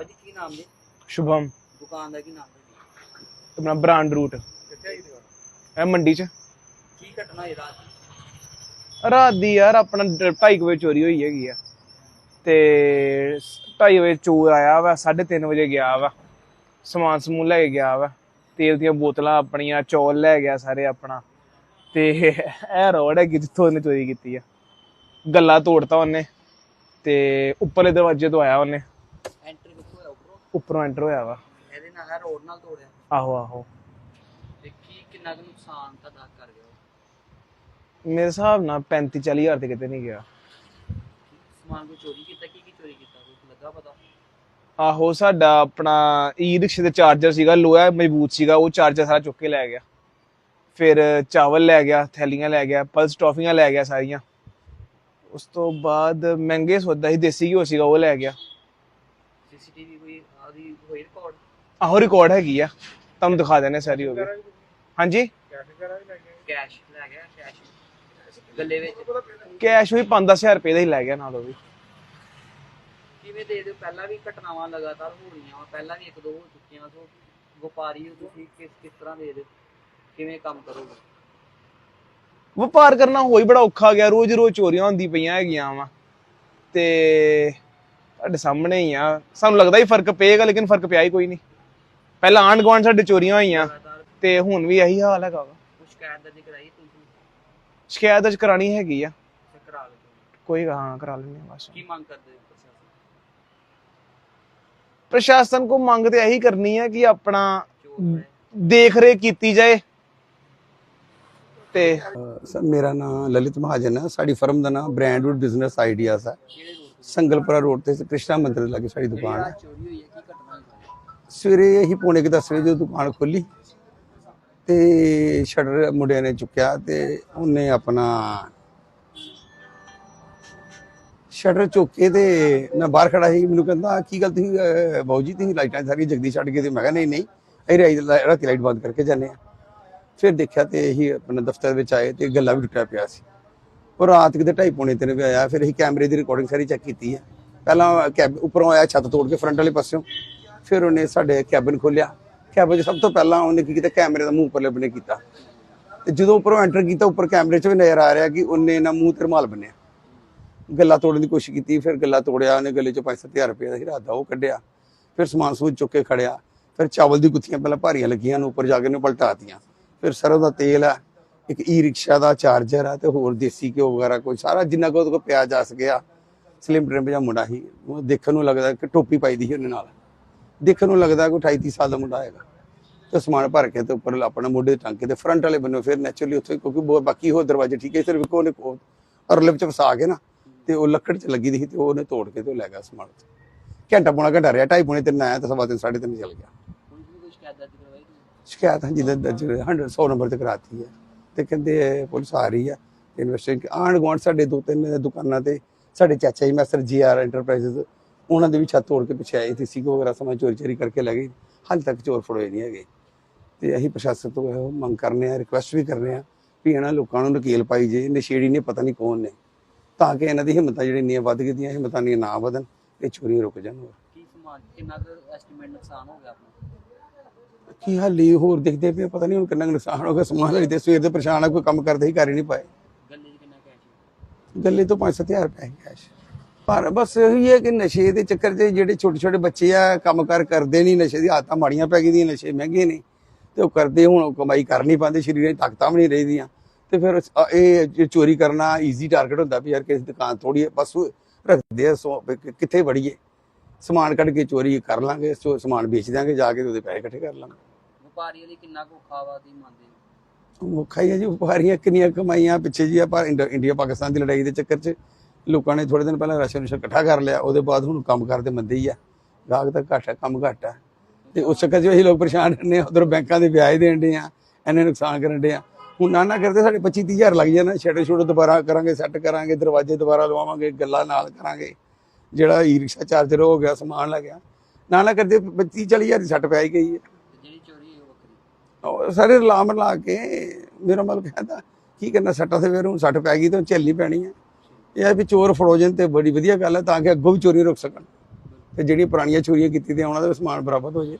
ਭਾਜੀ ਕੀ ਨਾਮ ਜੀ? ਸ਼ੁਭਮ। ਦੁਕਾਨ ਦਾ ਕੀ ਨਾਮ ਹੈ ਆਪਣਾ ਬ੍ਰਾਂਡ ਰੂਟ ਕਿੱਥੇ ਆਈ ਦੁਕਾਨ? ਇਹ ਮੰਡੀ 'ਚ। ਕੀ ਘਟਨਾ ਹੋਈ ਰਾਤ ਰਾਤ ਦੀ ਯਾਰ ਆਪਣਾ 2:30 ਵਜੇ ਚੋਰੀ ਹੋਈ ਹੈਗੀ ਆ। ਤੇ 2:30 ਵਜੇ ਚੋਰ ਆਇਆ ਵਾ 3:30 ਵਜੇ ਗਿਆ ਵਾ। ਸਮਾਨ ਸਮੂਨ ਲੈ ਕੇ ਗਿਆ ਵਾ। ਤੇਲ ਦੀਆਂ ਬੋਤਲਾਂ ਆਪਣੀਆਂ ਚੌਲ ਲੈ ਗਿਆ ਸਾਰੇ ਆਪਣਾ। ਤੇ ਇਹ ਰੋਡ ਹੈ ਜਿੱਥੋਂ ਉਹਨੇ ਚੋਰੀ ਕੀਤੀ ਆ। ਗੱਲਾ ਤੋੜਤਾ ਉਹਨੇ। ਤੇ ਉੱਪਰਲੇ ਦਰਵਾਜ਼ੇ ਤੋਂ ਆਇਆ ਉਹਨੇ। ਉੱਪਰੋਂ ਐਂਟਰ ਹੋਇਆ ਵਾ। ਇਹਦੇ ਨਾਲ ਹੈ ਰੋਡ ਨਾਲ ਤੋੜਿਆ। ਆਹੋ ਆਹੋ। ਤੇ ਕੀ ਕਿੰਨਾ ਕੁ ਨੁਕਸਾਨ ਤੁਹਾਡਾ ਕਰ ਗਿਆ ਉਹ? ਮੇਰੇ ਹਿਸਾਬ ਨਾਲ 35 40 ਹਜ਼ਾਰ ਤੇ ਕਿਤੇ ਨਹੀਂ ਗਿਆ। ਸਮਾਨ ਕੋਈ ਚੋਰੀ ਕੀਤਾ? ਕੀ ਕੀ ਚੋਰੀ ਕੀਤਾ? ਕੋਈ ਲੱਗਾ ਪਤਾ? ਆਹੋ ਸਾਡਾ ਆਪਣਾ ਈ ਰਿਕਸ਼ੇ ਦੇ ਚਾਰਜਰ ਸੀਗਾ ਲੋਹਾ ਮਜ਼ਬੂਤ ਸੀਗਾ ਉਹ ਚਾਰਜਰ ਸਾਰਾ ਚੁੱਕ ਕੇ ਲੈ ਗਿਆ। ਫਿਰ ਚਾਵਲ ਲੈ ਗਿਆ ਥੈਲੀਆਂ ਲੈ ਗਿਆ ਪਲਸ ਟੌਫੀਆਂ ਲੈ ਗਿਆ ਸਾਰੀਆਂ। ਉਸ ਤੋਂ ਬਾਅਦ ਮਹਿੰਗੇ ਸੌਦਾ ਸੀ ਦੇਸੀ ਘਿਓ ਸੀਗਾ ਉਹ ਲੈ ਗਿਆ। ਸੀਸੀਟੀਵੀ ਕੋਈ ਹੋਈ ਰਿਕਾਰਡ ਆਹੋ ਰਿਕਾਰਡ ਹੈਗੀ ਆ। ਤੁਹਾਨੂੰ ਦਿਖਾ ਦਿੰਦੇ ਸਾਰੀ ਹੋ ਗਈ ਹਾਂਜੀ? ਕੈਸ਼ ਲੈ ਗਿਆ ਕੈਸ਼। ਗੱਲੇ ਵਿੱਚ। ਕੈਸ਼ ਵੀ 5-10000 ਰੁਪਏ ਦਾ ਹੀ ਲੈ ਗਿਆ ਨਾਲ ਉਹ ਵੀ। ਕਿਵੇਂ ਦੇ ਦਿਓ? ਪਹਿਲਾਂ ਵੀ ਘਟਨਾਵਾਂ ਲਗਾਤਾਰ ਹੋ ਰਹੀਆਂ ਵਾ। ਪਹਿਲਾਂ ਵੀ ਇੱਕ ਦੋ ਹੋ ਚੁੱਕੀਆਂ ਸੋ ਵਪਾਰੀ ਹੋ ਤੁਸੀਂ ਕਿਸ ਕਿਸ ਤਰ੍ਹਾਂ ਦੇ ਦਿਓ? ਕਿਵੇਂ ਕੰਮ ਕਰੋਗੇ? ਵਪਾਰ ਕਰਨਾ ਹੋਈ ਬੜਾ ਔਖਾ ਗਿਆ। ਰੋਜ਼ ਰੋਜ਼ ਚੋਰੀਆਂ ਹੁੰਦੀ ਪਈਆਂ ਹੈਗੀਆਂ ਵਾ। ਤੇ ਤੁਹਾਡੇ ਸਾਹਮਣੇ ਹੀ ਆ। ਸਾਨੂੰ ਲੱਗਦਾ ਹੀ ਫ਼ਰਕ ਪਏਗਾ ਲੇਕਿਨ ਫ਼ਰਕ ਪਿਆ ਹੀ ਕੋਈ ਨਹੀਂ। ਪਹਿਲਾਂ ਆਂਢ ਗੁਆਂਢ ਸਾਡੇ ਚੋਰੀਆਂ ਹੋਈਆਂ ਤੇ ਹੁਣ ਵੀ ਇਹੀ ਹਾਲ ਹੈਗਾ ਵਾ। ਸ਼ਿਕਾਇਤ ਦਰਜ ਕਰਾਈ ਤੁਸੀਂ? ਸ਼ਿਕਾਇਤ ਅੱਜ ਕਰਾਣੀ ਹੈਗੀ ਆ। ਤੇ ਕਰਾ ਲਓ ਕੋਈ ਹਾਂ ਕਰਾ ਲੈਣੇ ਬਸ। ਕੀ ਮੰਗ ਕਰਦੇ ਹੋ ਪ੍ਰਸ਼ਾਸਨ? ਪ੍ਰਸ਼ਾਸਨ ਕੋ ਮੰਗ ਤੇ ਇਹੀ ਕਰਨੀ ਹੈ ਕਿ ਆਪਣਾ ਚੋਰ ਹੈ ਦੇਖ ਰੇਖ ਕੀਤੀ ਜਾਏ। ਤੇ ਸਰ ਮੇਰਾ ਨਾਮ ਲਲਿਤ ਮਹਾਜਨ ਹੈ। ਸਾਡੀ ਫਰਮ ਦਾ ਨਾਮ ਬ੍ਰਾਂਡਵੁੱਡ ਬਿਜ਼ਨਸ ਆਈਡੀਆਜ਼ ਹੈ। ਕਿਹੜੇ ਸੰਗਲਪੁਰਾ ਰੋਡ ਤੇ ਕ੍ਰਿਸ਼ਨਾ ਮੰਦਿਰ ਦੇ ਲਾਗੇ ਸਾਡੀ ਦੁਕਾਨ। ਹੈ ਸਵੇਰੇ ਹੀ ਪੌਣੇ ਕੁ ਦਸ ਵਜੇ ਜਦੋਂ ਦੁਕਾਨ ਖੋਲੀ ਤੇ ਸ਼ਟਰ ਮੁੰਡਿਆਂ ਨੇ ਚੁੱਕਿਆ ਤੇ ਉਹਨੇ ਆਪਣਾ ਸ਼ਟਰ ਚੁੱਕ ਤੇ ਮੈਂ ਬਾਹਰ ਖੜਾ ਸੀ ਮੈਨੂੰ ਕਹਿੰਦਾ ਕੀ ਗੱਲ ਤੁਸੀਂ ਬਾਊ ਜੀ ਤੁਸੀਂ ਲਾਈਟਾਂ ਸਾਰੀ ਜਗਦੀ ਛੱਡ ਕੇ ਤੇ? ਮੈਂ ਕਿਹਾ ਨਹੀਂ ਨਹੀਂ ਅਸੀਂ ਰਾਤੀ ਲਾਈਟ ਬੰਦ ਕਰਕੇ ਜਾਂਦੇ ਆ ਫਿਰ ਦੇਖਿਆ ਤੇ ਇਹੀ ਆਪਣਾ ਦਫ਼ਤਰ ਵਿੱਚ ਆਏ ਤੇ ਗੱਲਾਂ ਵੀ ਟੁੱਟਿਆ ਪਿਆ ਸੀ। ਉਹ ਰਾਤ ਕਿਤੇ ਢਾਈ ਪੌਣੇ ਤਿੰਨ ਵਜੇ ਆਇਆ, ਫਿਰ ਅਸੀਂ ਕੈਮਰੇ ਦੀ ਰਿਕਾਰਡਿੰਗ ਸਾਰੀ ਚੈੱਕ ਕੀਤੀ ਹੈ। ਪਹਿਲਾਂ ਕੈਬ ਉੱਪਰੋਂ ਆਇਆ, ਛੱਤ ਤੋੜ ਕੇ ਫਰੰਟ ਵਾਲੇ ਪਾਸਿਓਂ। ਫਿਰ ਉਹਨੇ ਸਾਡੇ ਕੈਬਨ ਖੋਲਿਆ ਕੈਬਨ 'ਚ ਸਭ ਤੋਂ ਪਹਿਲਾਂ ਉਹਨੇ ਕੀ ਕੀਤਾ, ਕੈਮਰੇ ਦਾ ਮੂੰਹ ਉੱਪਰ ਬੰਨੇ ਕੀਤਾ। ਤੇ ਜਦੋਂ ਉੱਪਰੋਂ ਐਂਟਰ ਕੀਤਾ, ਉੱਪਰ ਕੈਮਰੇ 'ਚ ਵੀ ਨਜ਼ਰ ਆ ਰਿਹਾ ਕਿ ਉਹਨੇ ਨਾ ਮੂੰਹ ਤੇ ਰੁਮਾਲ ਬੰਨਿਆ। ਗੱਲਾਂ ਤੋੜਨ ਦੀ ਕੋਸ਼ਿਸ਼ ਕੀਤੀ, ਫਿਰ ਗੱਲਾਂ ਤੋੜਿਆ, ਉਹਨੇ ਗੱਲੇ 'ਚੋਂ 5-7000 ਰੁਪਏ ਦਾ ਹੀਰਾ ਦਾ ਉਹ ਕੱਢਿਆ। ਫਿਰ ਸਮਾਨ ਸਮੂਨ ਚੁੱਕ ਕੇ ਖੜਿਆ। ਫਿਰ ਚਾਵਲ ਦੀ ਗੁੱਥੀਆਂ ਪਹਿਲਾਂ ਭਾਰੀਆਂ ਲੱਗੀਆਂ ਨੂੰ, ਉੱਪਰ ਜਾ ਕੇ ਉਹਨੇ ਪਲਟਾਤੀਆਂ ਫਿਰ ਸਰੋਂ ਦਾ ਤੇਲ ਆ ਇੱਕ ਈ ਰਿਕਸ਼ਾ ਦਾ ਚਾਰਜਰ ਆ ਤੇ ਹੋਰ ਦੇਸੀ ਘਿਓ ਵਗੈਰਾ ਕੋਈ ਸਾਰਾ ਜਿੰਨਾ ਕੋ ਉਹਦੇ ਕੋਲ ਪਿਆ ਜਾ ਸਕਿਆ ਸਲਿਮ ਟ੍ਰਿਮ ਜਿਹਾ ਮੁੰਡਾ ਸੀ ਉਹ ਦੇਖਣ ਨੂੰ ਲੱਗਦਾ ਕਿ ਟੋਪੀ ਪਾਈ ਦੀ ਸੀ ਉਹਨੇ ਨਾਲ। ਦੇਖਣ ਨੂੰ ਲੱਗਦਾ ਕੋਈ 28 30 ਸਾਲ ਦਾ ਮੁੰਡਾ ਹੈਗਾ। ਤੇ ਸਮਾਨ ਭਰ ਕੇ ਤੇ ਉੱਪਰ ਆਪਣਾ ਮੋਢੇ ਟੰਗ ਕੇ ਤੇ ਫਰੰਟ ਵਾਲੇ ਬੰਨੋਂ ਫਿਰ ਨੈਚੁਰਲੀ ਉੱਥੇ ਕਿਉਂਕਿ ਬਾਕੀ ਉਹ ਦਰਵਾਜ਼ੇ ਠੀਕ ਹੈ ਸਿਰਫ ਉਹਨੇ ਕੋ- ਅਰਲੇ ਵਿੱਚ ਫਸਾ ਕੇ ਨਾ ਤੇ ਉਹ ਲੱਕੜ 'ਚ ਲੱਗੀ ਦੀ ਸੀ ਤੇ ਉਹਨੇ ਤੋੜ ਕੇ ਤੇ ਲੈ ਗਿਆ ਸਮਾਨ ਘੰਟਾ ਪੌਣਾ ਘੰਟਾ ਰਿਹਾ ਢਾਈ ਪੌਣੇ ਤਿੰਨ ਆਇਆ ਤੇ ਸਵਾ ਤਿੰਨ ਸਾਢੇ ਤਿੰਨ ਚਲ ਗਿਆ। ਸ਼ਿਕਾਇਤ ਹਾਂਜੀ ਦਰਜ 100 100 ਨੰਬਰ ਤੇ ਕਰਾਤੀ ਹੈ। ਤੇ ਕਹਿੰਦੇ ਪੁਲਿਸ ਆ ਰਹੀ ਹੈ ਇਨਵੈਸਟਿੰਗ ਆਂਢ ਗੁਆਂਢ ਸਾਡੇ ਦੋ ਤਿੰਨ ਦੁਕਾਨਾਂ ਤੇ, ਸਾਡੇ ਚਾਚਾ ਜੀ ਮਾਸਟਰ ਜੀ ਆਰ ਐਂਟਰਪ੍ਰਾਈਜ਼ਸ ਉਹਨਾਂ ਦੇ ਵੀ ਛੱਤ ਤੋੜ ਕੇ ਪਿੱਛੇ ਆਏ ਤੇ ਸੀਗੋ ਵਗੈਰਾ, ਸਮਾਂ ਚੋਰੀ ਚੋਰੀ ਕਰਕੇ ਲੈ ਗਏ, ਹਾਲੇ ਤੱਕ ਚੋਰ ਫੜੋਏ ਨਹੀਂ ਹੈਗੇ। ਤੇ ਅਸੀਂ ਪ੍ਰਸ਼ਾਸਨ ਤੋਂ ਮੰਗ ਕਰਨੇ ਆ ਰਿਕੁਐਸਟ ਵੀ ਕਰਨੇ ਆ ਵੀ ਇਹਨਾਂ ਲੋਕਾਂ ਨੂੰ ਨਕੇਲ ਪਾਈ ਜੇ ਨਸ਼ੇੜੀ ਨੇ ਪਤਾ ਨਹੀਂ ਕੌਣ ਨੇ, ਤਾਂ ਕਿ ਇਹਨਾਂ ਦੀ ਹਿੰਮਤਾਂ ਜਿਹੜੀਆਂ ਇੰਨੀਆਂ ਵੱਧ ਗਈਆਂ, ਹਿੰਮਤਾਂ ਨਹੀਂ ਨਾ ਵਧਣ ਤੇ ਚੋਰੀ ਰੁਕ ਜਾਣ ਹੋਰ। ਕੀ ਸਮਾਨ ਕਿੰਨਾ ਕੁ ਐਸਟੀਮੇਟ ਨੁਕਸਾਨ ਹੋ ਗਿਆ ਆਪਣਾ? ਕੀ ਹਾਲੀ ਹੋਰ ਦੇਖਦੇ ਪਏ ਪਤਾ ਨਹੀਂ ਹੁਣ ਕਿੰਨਾ ਕੁ ਨੁਕਸਾਨ ਹੋ ਗਿਆ। ਸਮਾਨ ਲਈ ਤੇ ਸਵੇਰ ਦੇ ਪਰੇਸ਼ਾਨ ਆ ਕੋਈ ਕੰਮ ਕਰਦੇ ਹੀ ਕਰ ਹੀ ਨਹੀਂ ਪਾਏ। ਗੱਲੇ 'ਚ ਕਿੰਨਾ ਕੈਸ਼ ਹੈ ਗੱਲੇ ਤੋਂ 5-7000 ਰੁਪਏ ਕੈਸ਼ ਪਰ ਬਸ ਇਹੀ ਹੈ ਕਿ ਨਸ਼ੇ ਦੇ ਚੱਕਰ 'ਚ ਜਿਹੜੇ ਛੋਟੇ ਛੋਟੇ ਬੱਚੇ ਆ ਕੰਮਕਾਰ ਕਰਦੇ ਨਹੀਂ ਨਸ਼ੇ ਦੀ ਆਦਤਾਂ ਮਾੜੀਆਂ ਪੈ ਗਈਆਂ ਨਸ਼ੇ ਮਹਿੰਗੇ ਨੇ। ਤੇ ਉਹ ਕਰਦੇ ਹੁਣ ਕਮਾਈ ਕਰ ਨਹੀਂ ਪਾਉਂਦੇ ਸਰੀਰਾਂ 'ਚ ਤਾਕਤਾਂ ਵੀ ਨਹੀਂ ਰਹਿੰਦੀਆਂ। ਤੇ ਫਿਰ ਇਹ ਚੋਰੀ ਕਰਨਾ ਈਜ਼ੀ ਟਾਰਗੇਟ ਹੁੰਦਾ ਵੀ ਯਾਰ ਕਿਸੇ ਦੁਕਾਨ ਤੋੜੀਏ ਬਸ ਉਹ ਰੱਖਦੇ ਆ ਸੋ- ਕਿੱਥੇ ਵੜੀਏ। ਸਮਾਨ ਕੱਢ ਕੇ ਚੋਰੀ ਕਰ ਲਾਂਗੇ ਸੋ ਸਮਾਨ ਵੇਚ ਦਿਆਂਗੇ ਜਾ ਕੇ ਉਹਦੇ ਪੈਸੇ ਇਕੱਠੇ ਕਰ ਲਾਂਗੇ। ਵਪਾਰੀਆਂ ਲਈ ਕਿੰਨਾ ਕੁ ਖਾਵਾ ਦੀ ਮੰਨਦੇ ਹੋ? ਮੁੱਖਾ ਹੀ ਹੈ ਜੀ, ਵਪਾਰੀਆਂ ਕਿੰਨੀਆਂ ਕਮਾਈਆਂ ਪਿੱਛੇ ਜੀ ਆਪਾਂ ਇੰਡ- ਇੰਡੀਆ ਪਾਕਿਸਤਾਨ ਦੀ ਲੜਾਈ ਦੇ ਚੱਕਰ 'ਚ ਲੋਕਾਂ ਨੇ ਥੋੜੇ ਦਿਨ ਪਹਿਲਾਂ ਰਾਸ਼ਨ ਰੂਸ਼ਨ ਇਕੱਠਾ ਕਰ ਲਿਆ, ਉਹਦੇ ਬਾਅਦ ਹੁਣ ਕੰਮ ਕਰਦੇ ਮੰਦੇ ਹੀ ਆ ਗਾਹਕ ਤਾਂ ਘੱਟ ਆ ਕੰਮ ਘੱਟ ਆ ਤੇ ਉਸ ਚੱਕਰ 'ਚ ਅਸੀਂ ਲੋਕ ਪਰੇਸ਼ਾਨ ਰਹਿੰਦੇ ਆ ਉਧਰ ਬੈਂਕਾਂ ਦੇ ਵਿਆਜ ਦੇਣ ਡੇ ਆ ਇੰਨੇ ਨੁਕਸਾਨ ਕਰਨ ਡੇ ਆ ਹੁਣ ਨਾ ਨਾ ਕਰਦੇ, ਸਾਡੇ 25 30 ਹਜ਼ਾਰ ਲੱਗ ਜਾਣਾ ਛੱਡੇ ਛੋੜੇ ਦੁਬਾਰਾ ਕਰਾਂਗੇ, ਸੈੱਟ ਕਰਾਂਗੇ, ਦਰਵਾਜ਼ੇ ਦੁਬਾਰਾ ਲਵਾਵਾਂਗੇ, ਗੱਲਾਂ ਨਾਲ ਕਰਾਂਗੇ। ਜਿਹੜਾ ਈ ਰਿਕਸ਼ਾ ਚਾਰਜਰ ਹੋ ਗਿਆ, ਸਮਾਨ ਲੱਗ ਗਿਆ। ਨਾ ਨਾ ਕਰਦੇ 25 40 ਹਜ਼ਾਰ ਦੀ ਸੱਟ ਪੈ ਗਈ ਹੈ ਤੇ ਜਿਹੜੀ ਚੋਰੀ ਹੋਈ ਉਹ ਵੱਖਰੀ ਉਹ ਸਾਰੇ ਰਲਾਮ ਲਾ ਕੇ ਮੇਰਾ ਮਲ ਕਹਿੰਦਾ, ਕੀ ਕਰਨਾ, ਸੱਟਾਂ ਤੇ ਫਿਰ ਹੁਣ ਸੱਟ ਪੈ ਗਈ ਤੇ ਝੱਲਣੀ ਪੈਣੀ ਹੈ ਇਹ ਹੈ ਵੀ ਚੋਰ ਫੜੋ ਜਾਣ ਤੇ ਬੜੀ ਵਧੀਆ ਗੱਲ ਹੈ ਤਾਂ ਕਿ ਅੱਗੋਂ ਵੀ ਚੋਰੀ ਰੁਕ ਸਕਣ। ਤੇ ਜਿਹੜੀਆਂ ਪੁਰਾਣੀਆਂ ਚੋਰੀਆਂ ਕੀਤੀ ਦੀਆਂ ਉਹਨਾਂ ਦਾ ਵੀ ਸਮਾਨ ਬਰਾਬਰ ਹੋ ਜੇ।